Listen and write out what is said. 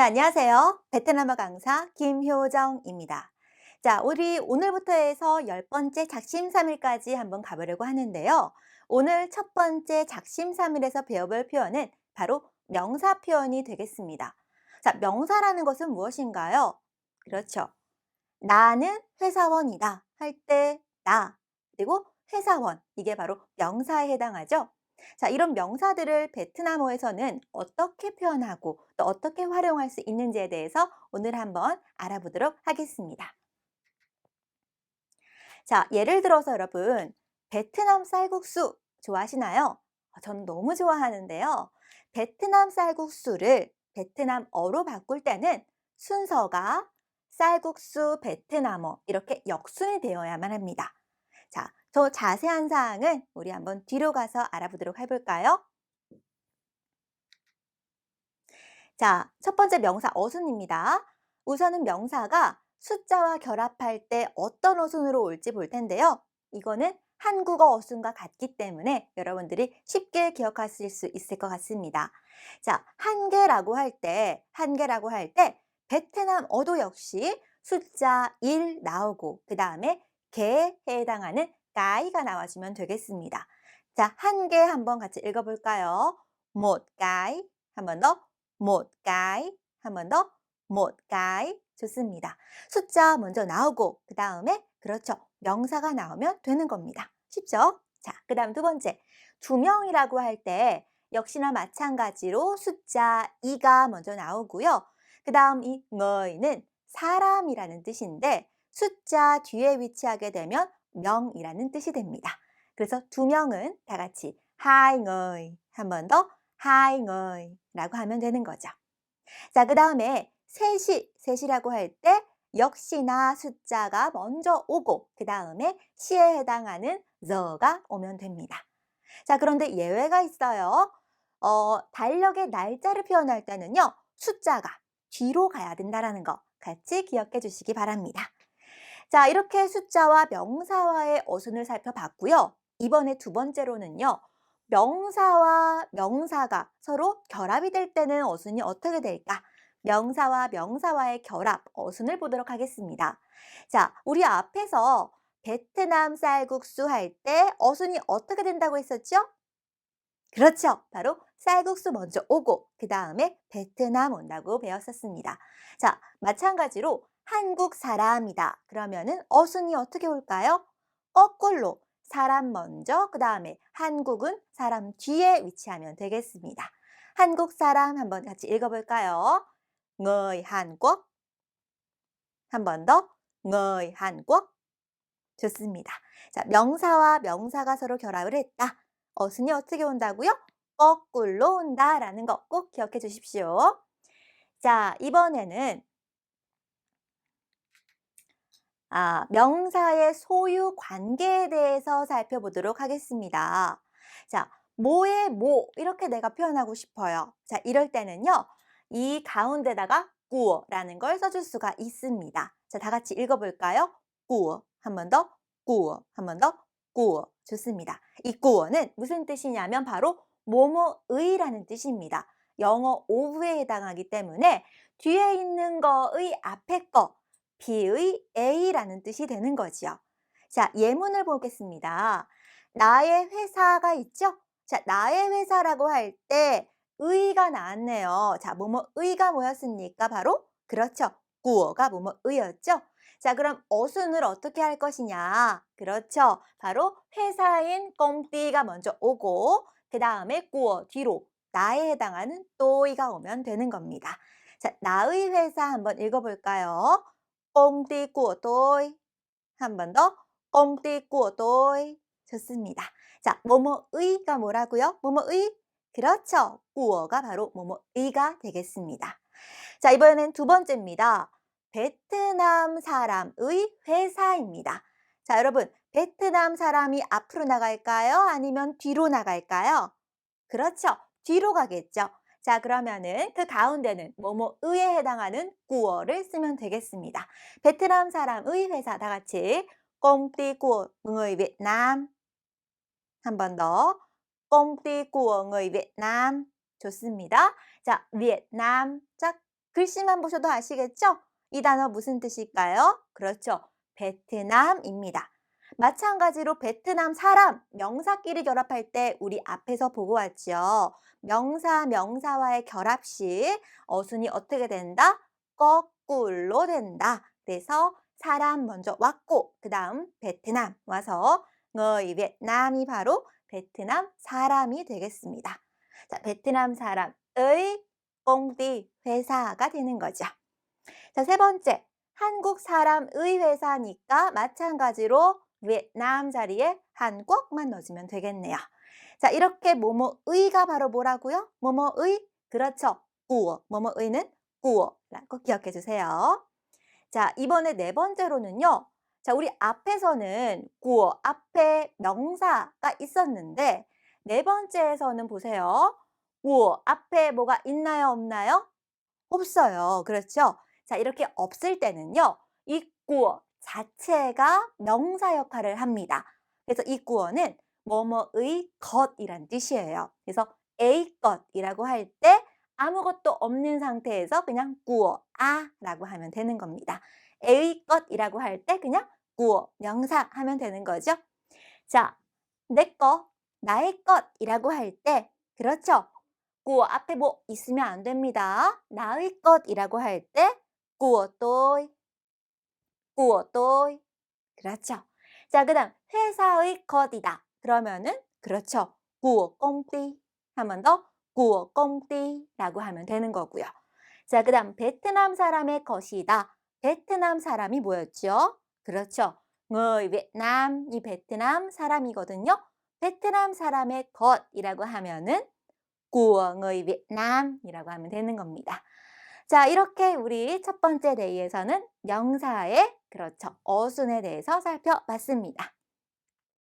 네, 안녕하세요. 베트남어 강사 김효정입니다. 자, 우리 오늘부터 해서 열 번째 작심삼일까지 한번 가보려고 하는데요. 오늘 첫 번째 작심삼일에서 배워볼 표현은 바로 명사 표현이 되겠습니다. 자, 명사라는 것은 무엇인가요? 그렇죠. 나는 회사원이다 할 때 나, 그리고 회사원, 이게 바로 명사에 해당하죠. 자, 이런 명사들을 베트남어에서는 어떻게 표현하고 또 어떻게 활용할 수 있는지에 대해서 오늘 한번 알아보도록 하겠습니다. 자, 예를 들어서 여러분, 베트남 쌀국수 좋아하시나요? 아, 저는 너무 좋아하는데요. 베트남 쌀국수를 베트남어로 바꿀 때는 순서가 쌀국수 베트남어 이렇게 역순이 되어야만 합니다. 자, 더 자세한 사항은 우리 한번 뒤로 가서 알아보도록 해볼까요? 자, 첫 번째 명사 어순입니다. 우선은 명사가 숫자와 결합할 때 어떤 어순으로 올지 볼 텐데요. 이거는 한국어 어순과 같기 때문에 여러분들이 쉽게 기억하실 수 있을 것 같습니다. 자, 한 개라고 할 때, 한 개라고 할 때 베트남 어도 역시 숫자 1 나오고 그 다음에 개에 해당하는 까이가 나와주면 되겠습니다. 자, 한 개 한번 같이 읽어볼까요? 못 까이, 한 번 더, 못 까이, 한 번 더, 못 까이. 좋습니다. 숫자 먼저 나오고 그 다음에 그렇죠. 명사가 나오면 되는 겁니다. 쉽죠? 자, 그 다음 두 번째. 두 명이라고 할 때 역시나 마찬가지로 숫자 2가 먼저 나오고요. 그 다음 이 너희는 사람이라는 뜻인데 숫자 뒤에 위치하게 되면 명이라는 뜻이 됩니다. 그래서 두 명은 다 같이 hai người 한번더 người 라고 하면 되는 거죠. 자, 그 다음에 셋이 셋이라고 할 때 역시나 숫자가 먼저 오고 그 다음에 시에 해당하는 the가 오면 됩니다. 자, 그런데 예외가 있어요. 어, 달력의 날짜를 표현할 때는요. 숫자가 뒤로 가야 된다라는 거 같이 기억해 주시기 바랍니다. 자, 이렇게 숫자와 명사와의 어순을 살펴봤고요. 이번에 두 번째로는요. 명사와 명사가 서로 결합이 될 때는 어순이 어떻게 될까? 명사와 명사와의 결합, 어순을 보도록 하겠습니다. 자, 우리 앞에서 베트남 쌀국수 할 때 어순이 어떻게 된다고 했었죠? 그렇죠. 바로 쌀국수 먼저 오고 그 다음에 베트남 온다고 배웠었습니다. 자, 마찬가지로 한국 사람이다. 그러면은 어순이 어떻게 올까요? 거꾸로 사람 먼저 그 다음에 한국은 사람 뒤에 위치하면 되겠습니다. 한국 사람 한번 같이 읽어볼까요? người 한국 한 번 더 người 한국 좋습니다. 자, 명사와 명사가 서로 결합을 했다. 어순이 어떻게 온다고요? 거꾸로 온다라는 거 꼭 기억해 주십시오. 자, 이번에는 아, 명사의 소유 관계에 대해서 살펴보도록 하겠습니다. 자, 뭐의 뭐 이렇게 내가 표현하고 싶어요. 자, 이럴 때는요. 이 가운데다가 꾸어라는 걸 써줄 수가 있습니다. 자, 다 같이 읽어볼까요? 꾸어. 한번 더. 꾸어. 한번 더. 꾸어. 좋습니다. 이 꾸어는 무슨 뜻이냐면 바로 뭐뭐의라는 뜻입니다. 영어 of에 해당하기 때문에 뒤에 있는 거의 앞에 거 비의 A라는 뜻이 되는 거지요. 자, 예문을 보겠습니다. 나의 회사가 있죠? 자, 나의 회사라고 할 때 의가 나왔네요. 자, 뭐뭐 의가 뭐였습니까? 바로 그렇죠. 구어가 뭐뭐 의였죠? 자, 그럼 어순을 어떻게 할 것이냐? 그렇죠. 바로 회사인 꽁띠가 먼저 오고 그 다음에 구어 뒤로 나에 해당하는 또이가 오면 되는 겁니다. 자, 나의 회사 한번 읽어볼까요? Của tôi. 한번 더. của tôi. 좋습니다. 자, 뭐뭐의가 뭐라고요? 뭐뭐의? 그렇죠. 구어가 바로 뭐뭐의가 되겠습니다. 자, 이번에는 두 번째입니다. 베트남 사람의 회사입니다. 자, 여러분, 베트남 사람이 앞으로 나갈까요? 아니면 뒤로 나갈까요? 그렇죠. 뒤로 가겠죠. 자, 그러면은 그 가운데는 뭐뭐의에 해당하는 구어를 쓰면 되겠습니다. 베트남 사람의 회사 다 같이 người Việt Nam 한번더 người Việt Nam 좋습니다. 자, Nam 짝 글씨만 보셔도 아시겠죠? 이 단어 무슨 뜻일까요? 그렇죠. 베트남입니다. 마찬가지로 베트남 사람, 명사끼리 결합할 때 우리 앞에서 보고 왔죠. 명사, 명사와의 결합 시 어순이 어떻게 된다? 거꾸로 된다. 그래서 사람 먼저 왔고 그 다음 베트남 와서 người 베트남이 바로 베트남 사람이 되겠습니다. 자, 베트남 사람의 공디 회사가 되는 거죠. 자, 세 번째. 한국 사람의 회사니까 마찬가지로 베트남 자리에 한국만 넣어주면 되겠네요. 자, 이렇게 뭐뭐의가 바로 뭐라고요? 뭐뭐의? 그렇죠. 꾸어. 뭐뭐의는 꾸어라고 기억해 주세요. 자, 이번에 네 번째로는요. 자, 우리 앞에서는 꾸어, 앞에 명사가 있었는데 네 번째에서는 보세요. 꾸어, 앞에 뭐가 있나요, 없나요? 없어요. 그렇죠? 자, 이렇게 없을 때는요. 이 꾸어 자체가 명사 역할을 합니다. 그래서 이 꾸어는 뭐뭐의 것이란 뜻이에요. 그래서 A 것이라고 할 때 아무것도 없는 상태에서 그냥 꾸어 아라고 하면 되는 겁니다. A 것이라고 할 때 그냥 꾸어 명사 하면 되는 거죠. 자, 내 것, 나의 것이라고 할 때 그렇죠. 꾸어 앞에 뭐 있으면 안 됩니다. 나의 것이라고 할때 tôi, 꾸 어 tôi. 그렇죠. 자, 그 다음 회사의 것이다. 그러면은 그렇죠. 꾸어 công ty. 한번 더 công ty 라고 하면 되는 거고요. 자, 그 다음 베트남 사람의 것이다. 베트남 사람이 뭐였죠? 그렇죠. người Việt 이 베트남 사람이거든요. 베트남 사람의 것이라고 하면은 của người Việt Nam이라고 하면 되는 겁니다. 자, 이렇게 우리 첫 번째 데이에서는 명사의 그렇죠. 어순에 대해서 살펴봤습니다.